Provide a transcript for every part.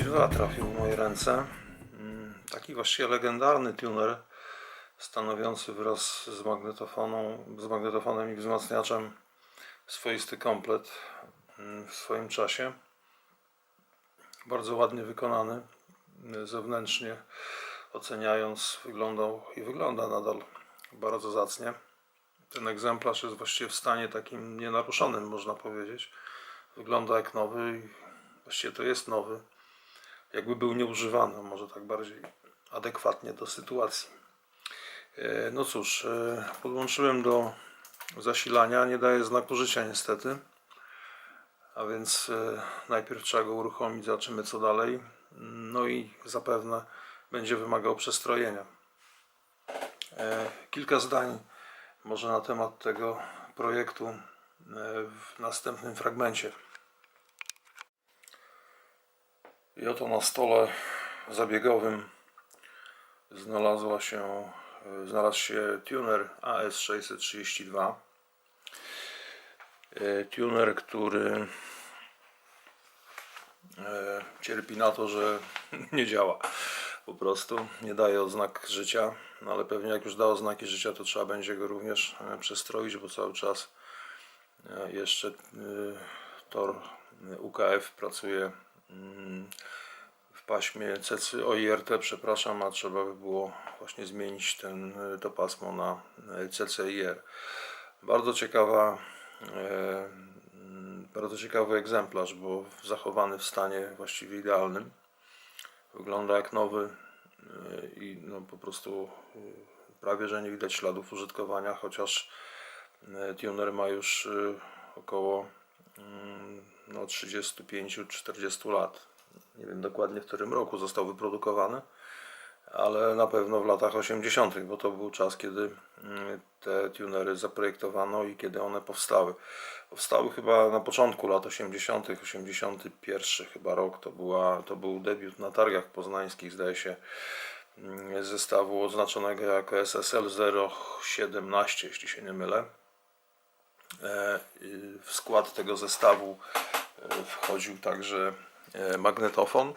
32 trafił w moje ręce. Mm, Taki właściwie legendarny tuner, stanowiący wraz z magnetofoną, z magnetofonem i wzmacniaczem swoisty komplet mm, w swoim czasie. Bardzo ładnie wykonany, mm, zewnętrznie oceniając wyglądał i wygląda nadal bardzo zacnie. Ten egzemplarz jest właściwie w stanie takim nienaruszonym, można powiedzieć. Wygląda jak nowy i właściwie to jest nowy. Jakby był nieużywany, może tak bardziej adekwatnie do sytuacji. E, No cóż, e, podłączyłem do zasilania, nie daje znaku życia niestety. A więc e, najpierw trzeba go uruchomić, zobaczymy co dalej. No i zapewne będzie wymagał przestrojenia. Kilka zdań może na temat tego projektu w następnym fragmencie. I oto na stole zabiegowym znalazła się, e, znalazł się tuner AS632. E, Tuner, który e, cierpi na to, że nie działa. Po prostu nie daje oznak życia, no ale pewnie jak już da oznaki życia, to trzeba będzie go również przestroić, bo cały czas jeszcze tor UKF pracuje w paśmie CC, OIRT, przepraszam, a trzeba by było właśnie zmienić ten, e, to pasmo na e, CCIR. Bardzo ciekawa, e, mm, bardzo ciekawy egzemplarz, bo zachowany w stanie właściwie idealnym. Wygląda jak nowy e, i no po prostu prawie że nie widać śladów użytkowania, chociaż tuner ma już około mm, no, 35-40 lat. Nie wiem dokładnie w którym roku został wyprodukowany, ale na pewno w latach 80., bo to był czas, kiedy mm, te tunery zaprojektowano i kiedy one powstały. Powstały chyba na początku lat 80., 81 chyba rok, to, była, to był debiut na targach poznańskich, zdaje się, mm, zestawu oznaczonego jako SSL 017, jeśli się nie mylę. E, W skład tego zestawu wchodził także e, magnetofon,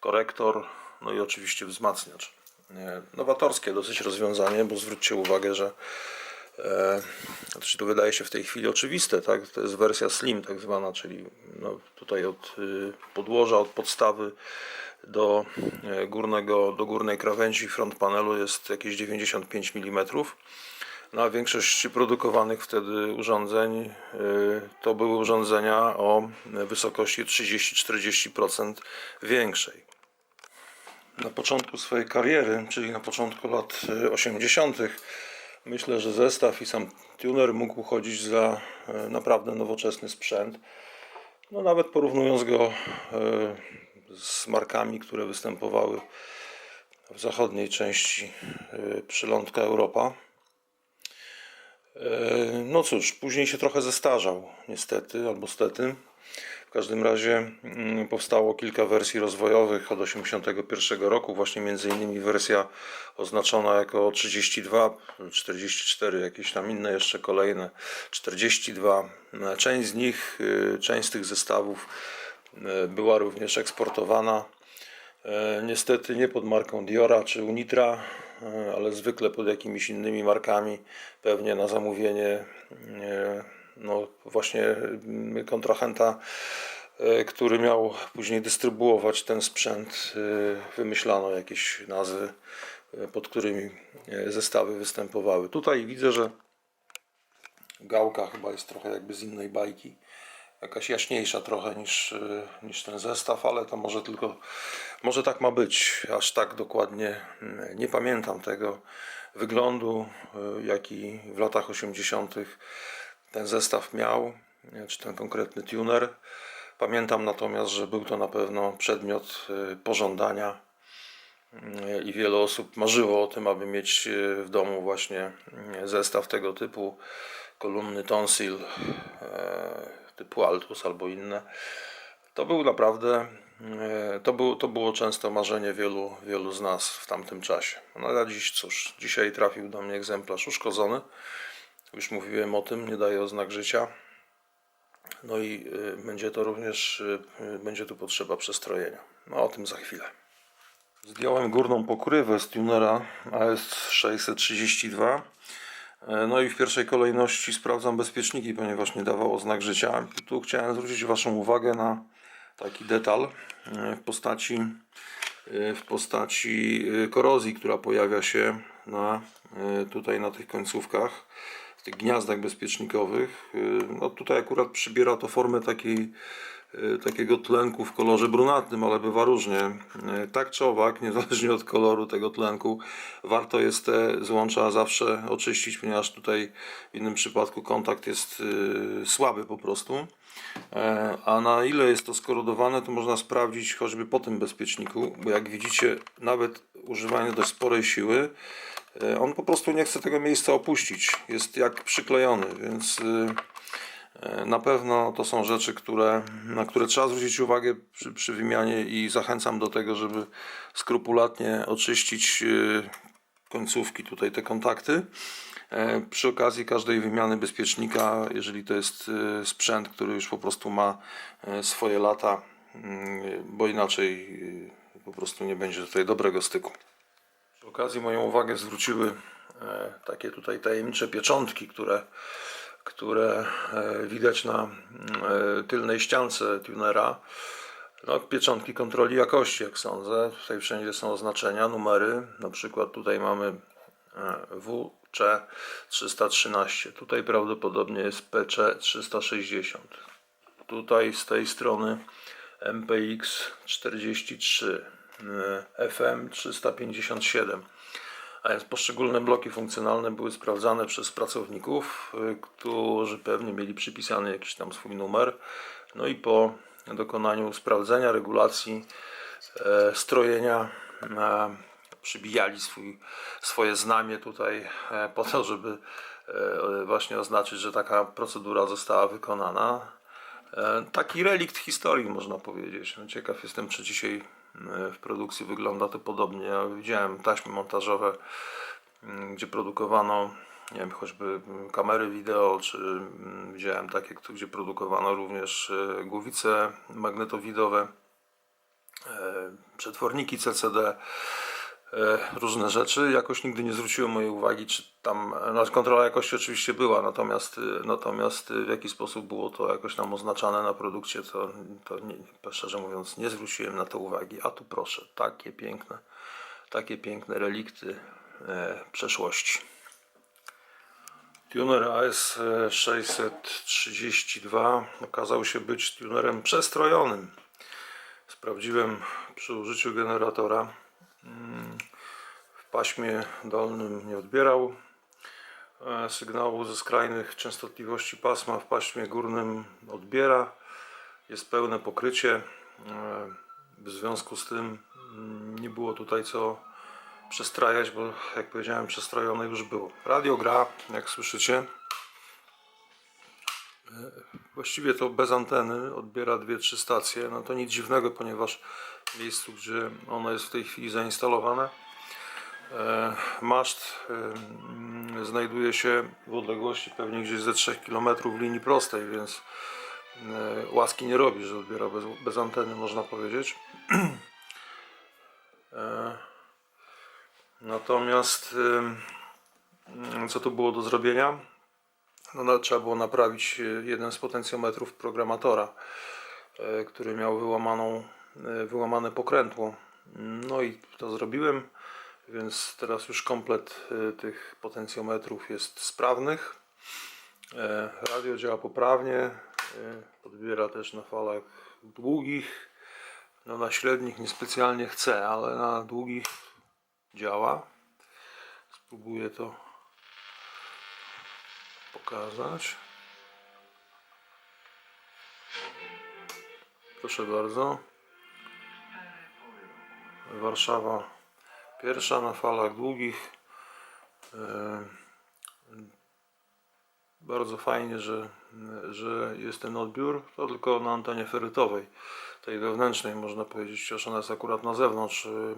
korektor, no i oczywiście wzmacniacz. E, Nowatorskie dosyć rozwiązanie, bo zwróćcie uwagę, że e, to wydaje się w tej chwili oczywiste, tak? To jest wersja slim tak zwana, czyli no, tutaj od y, podłoża, od podstawy do e, górnego, do górnej krawędzi front panelu jest jakieś 95 mm. No a większość produkowanych wtedy urządzeń y, to były urządzenia o wysokości 30-40% większej. Na początku swojej kariery, czyli na początku lat y, 80., myślę, że zestaw i sam tuner mógł uchodzić za y, naprawdę nowoczesny sprzęt. No nawet porównując go y, z markami, które występowały w zachodniej części y, przylądka Europa. E, No cóż, później się trochę zestarzał, niestety, albo stety. W każdym razie mm, powstało kilka wersji rozwojowych od 1981 roku, właśnie między innymi wersja oznaczona jako 32, 44, jakieś tam inne jeszcze kolejne, 42. E, Część z nich, y, część z tych zestawów e, była również eksportowana. E, Niestety nie pod marką Diora czy Unitra, e, ale zwykle pod jakimiś innymi markami, pewnie na zamówienie e, no właśnie mm, kontrahenta, e, który miał później dystrybuować ten sprzęt. e, Wymyślano jakieś nazwy, e, pod którymi e, zestawy występowały. Tutaj widzę, że gałka chyba jest trochę jakby z innej bajki jakaś jaśniejsza trochę niż, y, niż ten zestaw, ale to może tylko, może tak ma być. Aż tak dokładnie mm, nie pamiętam tego wyglądu, y, jaki w latach 80. ten zestaw miał, y, czy ten konkretny tuner. Pamiętam natomiast, że był to na pewno przedmiot pożądania i wiele osób marzyło o tym, aby mieć w domu właśnie zestaw tego typu, kolumny tonsil typu Altus albo inne. To był naprawdę, e, to, był, to było często marzenie wielu, wielu z nas w tamtym czasie. No ale dziś cóż, dzisiaj trafił do mnie egzemplarz uszkodzony. Już mówiłem o tym, nie daje oznak życia. No i y, będzie to również, y, będzie tu potrzeba przestrojenia. No o tym za chwilę. Zdjąłem górną pokrywę z tunera AS632. E, No i w pierwszej kolejności sprawdzam bezpieczniki, ponieważ nie dawało znak życia. Tu chciałem zwrócić Waszą uwagę na taki detal e, w postaci, e, w postaci korozji, która pojawia się na, tutaj na tych końcówkach, w tych gniazdach bezpiecznikowych. No tutaj akurat przybiera to formę takiej, takiego tlenku w kolorze brunatnym, ale bywa różnie. E, Tak czy owak, niezależnie od koloru tego tlenku, warto jest te złącza zawsze oczyścić, ponieważ tutaj w innym przypadku kontakt jest e, słaby po prostu. E, A na ile jest to skorodowane, to można sprawdzić choćby po tym bezpieczniku, bo jak widzicie, nawet używanie dość sporej siły, e, on po prostu nie chce tego miejsca opuścić. Jest jak przyklejony, więc na pewno to są rzeczy, które, na które trzeba zwrócić uwagę przy, przy wymianie i zachęcam do tego, żeby skrupulatnie oczyścić e, końcówki, tutaj te kontakty. E, Przy okazji każdej wymiany bezpiecznika, jeżeli to jest e, sprzęt, który już po prostu ma e, swoje lata, mm, bo inaczej e, po prostu nie będzie tutaj dobrego styku. Przy okazji moją uwagę zwróciły e, takie tutaj tajemnicze pieczątki, które, które e, widać na e, tylnej ściance tunera. No, pieczątki kontroli jakości, jak sądzę. Tutaj wszędzie są oznaczenia, numery. Na przykład tutaj mamy e, WC313. Tutaj prawdopodobnie jest PC360. Tutaj z tej strony MPX43, e, FM357. A więc poszczególne bloki funkcjonalne były sprawdzane przez pracowników, y, którzy pewnie mieli przypisany jakiś tam swój numer. No i po dokonaniu sprawdzenia, regulacji, e, strojenia, e, przybijali swój, swoje znamie tutaj e, po to, żeby właśnie oznaczyć, że taka procedura została wykonana. Taki relikt historii można powiedzieć. No, ciekaw jestem, czy dzisiaj w produkcji wygląda to podobnie. Ja widziałem taśmy montażowe, m, gdzie produkowano nie wiem, choćby kamery wideo, czy m, widziałem takie, gdzie produkowano również e, głowice magnetowidowe, e, przetworniki CCD e, różne rzeczy. Jakoś nigdy nie zwróciło mojej uwagi, czy tam, no, kontrola jakości oczywiście była, natomiast, y, natomiast y, w jaki sposób było to jakoś tam oznaczane na produkcie, to, to nie, szczerze mówiąc nie zwróciłem na to uwagi. A tu proszę, takie piękne, takie piękne relikty e, przeszłości. Tuner AS632 okazał się być tunerem przestrojonym. Sprawdziłem przy użyciu generatora. W paśmie dolnym nie odbierał e, sygnału ze skrajnych częstotliwości pasma, w paśmie górnym odbiera. Jest pełne pokrycie. E, W związku z tym mm, nie było tutaj co przestrajać, bo jak powiedziałem, przestrojone już było. Radio gra, jak słyszycie. Właściwie to bez anteny odbiera dwie, trzy stacje. No to nic dziwnego, ponieważ miejscu, gdzie ono jest w tej chwili zainstalowane, e, maszt e, znajduje się w odległości pewnie gdzieś ze 3 km linii prostej, więc e, łaski nie robi, że odbiera bez, bez anteny, można powiedzieć. Natomiast co tu było do zrobienia? No, trzeba było naprawić jeden z potencjometrów programatora, który miał wyłamaną, wyłamane pokrętło. No i to zrobiłem, więc teraz już komplet y, tych potencjometrów jest sprawnych. E, Radio działa poprawnie, odbiera też na falach długich. No na średnich niespecjalnie chce, ale na długich działa. Spróbuję to pokazać. Proszę bardzo. Warszawa pierwsza na falach długich. E, Bardzo fajnie, że, że jest ten odbiór. To tylko na antenie ferytowej, tej wewnętrznej, można powiedzieć, chociaż ona jest akurat na zewnątrz y,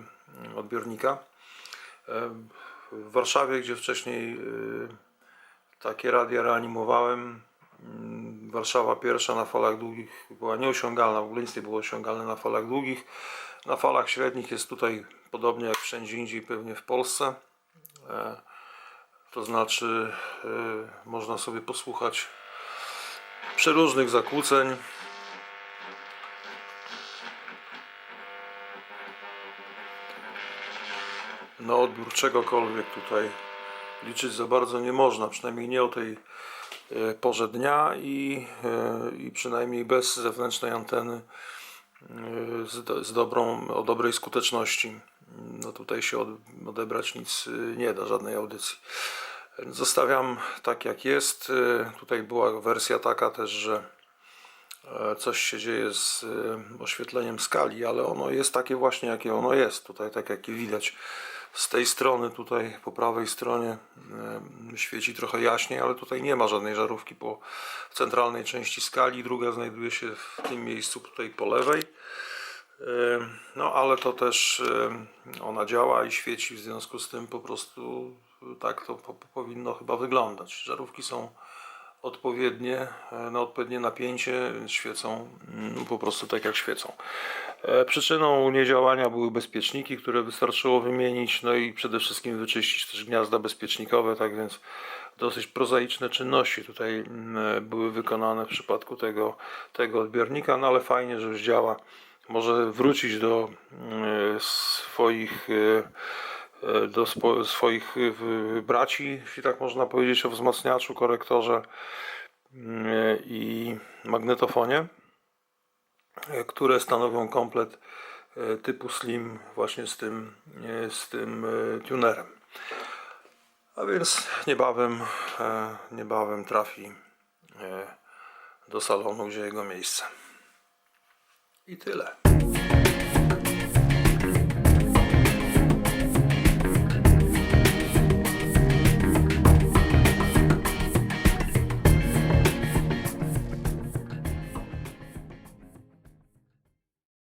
odbiornika. E, W Warszawie, gdzie wcześniej takie radia reanimowałem, mm, Warszawa pierwsza na falach długich była nieosiągalna, w ogóle nic nie było osiągalne na falach długich. Na falach średnich jest tutaj podobnie jak wszędzie indziej, pewnie w Polsce. E, To znaczy, e, można sobie posłuchać przeróżnych zakłóceń. Na odbiór czegokolwiek tutaj liczyć za bardzo nie można, przynajmniej nie o tej e, porze dnia i, i przynajmniej bez zewnętrznej anteny z, do- z dobrą, o dobrej skuteczności. No tutaj się od, odebrać nic e, nie da, żadnej audycji. Zostawiam tak jak jest. E, Tutaj była wersja taka też, że e, coś się dzieje z oświetleniem skali, ale ono jest takie właśnie, jakie ono jest. Tutaj tak jak widać z tej strony, tutaj po prawej stronie świeci trochę jaśniej, ale tutaj nie ma żadnej żarówki po centralnej części skali. Druga znajduje się w tym miejscu tutaj po lewej. No ale to też ona działa i świeci, w związku z tym po prostu tak to po, powinno chyba wyglądać. Żarówki są odpowiednie, e, na odpowiednie napięcie, świecą mm, po prostu tak jak świecą. E, Przyczyną niedziałania były bezpieczniki, które wystarczyło wymienić, no i przede wszystkim wyczyścić też gniazda bezpiecznikowe, tak więc dosyć prozaiczne czynności tutaj mm, były wykonane w przypadku tego, tego odbiornika, no ale fajnie, że już działa. Może wrócić do mm, swoich e, e, do swoich e, braci, jeśli tak można powiedzieć, o wzmacniaczu, korektorze mm, i magnetofonie, e, które stanowią komplet e, typu Slim właśnie z tym, e, z tym e, tunerem. A więc niebawem, e, niebawem trafi e, do salonu, gdzie jego miejsce. I tyle.